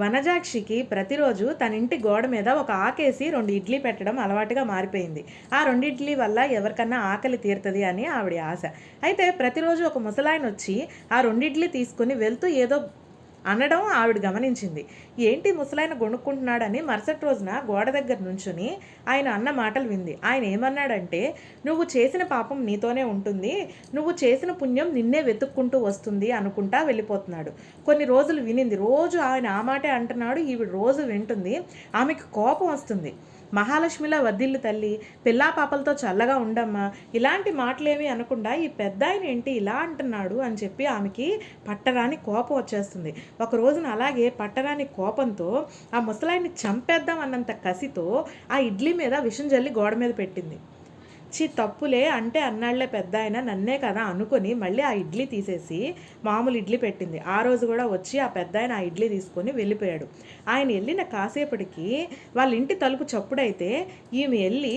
వనజాక్షికి ప్రతిరోజు తన ఇంటి గోడ మీద ఒక ఆకేసి రెండు ఇడ్లీ పెట్టడం అలవాటుగా మారిపోయింది. ఆ రెండు ఇడ్లీ వల్ల ఎవరికన్నా ఆకలి తీరుతుంది అని ఆవిడ ఆశ. అయితే ప్రతిరోజు ఒక ముసలాయన వచ్చి ఆ రెండిడ్లీ తీసుకుని వెళ్తూ ఏదో అనడం ఆవిడ గమనించింది. ఏంటి ముసలాయన గొనుక్కుంటున్నాడని మరుసటి రోజున గోడ దగ్గర నుంచుని ఆయన అన్న మాటలు వింది. ఆయన ఏమన్నాడంటే నువ్వు చేసిన పాపం నీతోనే ఉంటుంది. నువ్వు చేసిన పుణ్యం నిన్నే వెతుక్కుంటూ వస్తుంది అనుకుంటా వెళ్ళిపోతున్నాడు. కొన్ని రోజులు వినింది. రోజు ఆయన ఆ మాటే అంటున్నాడు. ఈవిడ రోజు వింటుంది. ఆమెకు కోపం వస్తుంది. మహాలక్ష్మిలా వద్దిల్లు తల్లి పిల్లా పాపలతో చల్లగా ఉండమ్మా ఇలాంటి మాటలేమి అనకుండా ఈ పెద్ద ఆయన ఏంటి ఇలా అంటున్నాడు అని చెప్పి ఆమెకి పట్టరాని కోపం వచ్చేస్తుంది. ఒక రోజున అలాగే పట్టరాని కోపంతో ఆ ముసలాయిని చంపేద్దాం అన్నంత కసితో ఆ ఇడ్లీ మీద విషం జల్లి గోడ మీద పెట్టింది. చి తప్పులే అంటే అన్నాళ్ళే పెద్ద ఆయన నన్నే కదా అనుకొని మళ్ళీ ఆ ఇడ్లీ తీసేసి మామూలు ఇడ్లీ పెట్టింది. ఆ రోజు కూడా వచ్చి ఆ పెద్ద ఆయన ఆ ఇడ్లీ తీసుకొని వెళ్ళిపోయాడు. ఆయన వెళ్ళిన కాసేపటికి వాళ్ళ ఇంటి తలుపు చప్పుడైతే ఈమె వెళ్ళి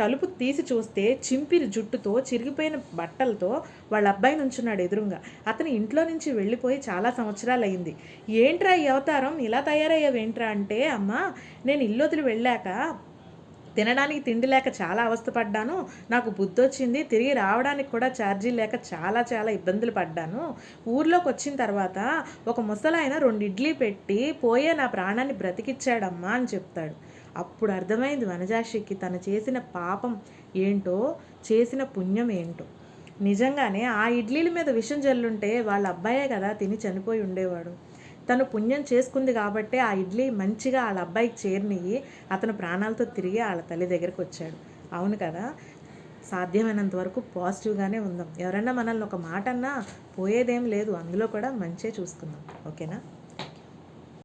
తలుపు తీసి చూస్తే చింపిరి జుట్టుతో చిరిగిపోయిన బట్టలతో వాళ్ళ అబ్బాయి నుంచున్నాడు ఎదురుగా. అతను ఇంట్లో నుంచి వెళ్ళిపోయి చాలా సంవత్సరాలు అయింది ఏంట్రా ఈ అవతారం? ఇలా తయారయ్యావేంట్రా? అంటే అమ్మా నేను ఇల్లు వదిలి వెళ్ళాక తినడానికి తిండి లేక చాలా అవస్థపడ్డాను. నాకు బుద్ధి వచ్చింది తిరిగి రావడానికి కూడా ఛార్జీ లేక చాలా చాలా ఇబ్బందులు పడ్డాను. ఊర్లోకి వచ్చిన తర్వాత ఒక ముసలాయన రెండు ఇడ్లీ పెట్టి పోయే నా ప్రాణాన్ని బ్రతికిచ్చాడమ్మా అని చెప్తాడు. అప్పుడు అర్థమైంది వనజాషికి తను చేసిన పాపం ఏంటో చేసిన పుణ్యం ఏంటో. నిజంగానే ఆ ఇడ్లీల మీద విషం జల్లుంటే వాళ్ళ అబ్బాయే కదా తిని చనిపోయి ఉండేవాడు. తను పుణ్యం చేసుకుంది కాబట్టి ఆ ఇడ్లీ మంచిగా వాళ్ళ అబ్బాయికి చేరినయ్యి అతను ప్రాణాలతో తిరిగి వాళ్ళ తల్లి దగ్గరికి వచ్చాడు. అవును కదా? సాధ్యమైనంత వరకు పాజిటివ్గానే ఉందాం. ఎవరైనా మనల్ని ఒక మాట అన్నా పోయేదేం లేదు. అందులో కూడా మంచే చూసుకుందాం. ఓకేనా?